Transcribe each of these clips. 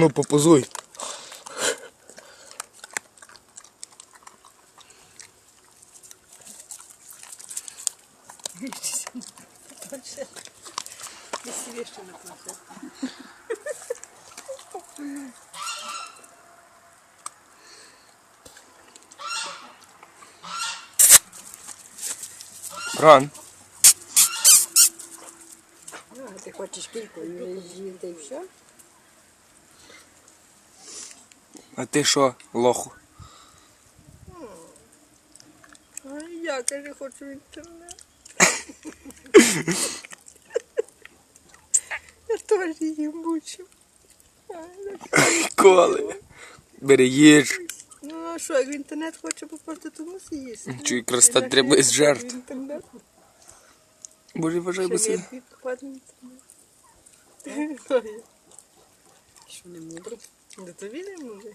Ну, попозуй. Веселіше на планшет. Ран. Ну, а ти хочеш кільку та й все? А ти що, лоху? А я, каже, хочу в інтернет. Я теж її мучив. Коли. Бери їж. Ну а що, як в інтернет хоче попасти, то мусить їсти. Чи якраз так Інакше треба із в жертв. інтернет. Боже, вважай, Ще бо це. відбій в інтернет. Що не мудрий? Да тобі не мудрий.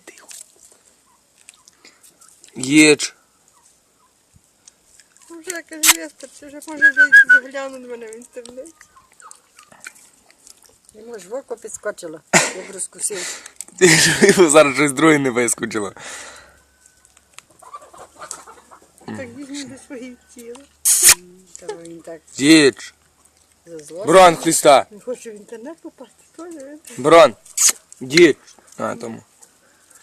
Їж. Ну, Вже каже, вистачить, вже може зайти заглянути мене в інтернеті. Йому ж в око підскочило, як розкусив. Ти ж його зараз щось друге не вискочило. Так візьмі до своїх тіла. Та він так зазло. Брон Христа. Він хоче в інтернет попасти, теж він. Брон. Їж. А, тому.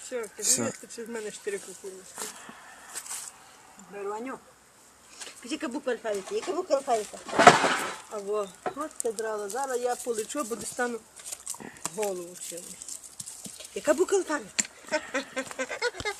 Все, Все. вистачить в мене 4 кукурузки. Бероню. Яка буква алфавіта? Яка буква алфавіта? Або от це драла. Зараз я полечу, бо достану голову чимось. Яка буква алфавіта?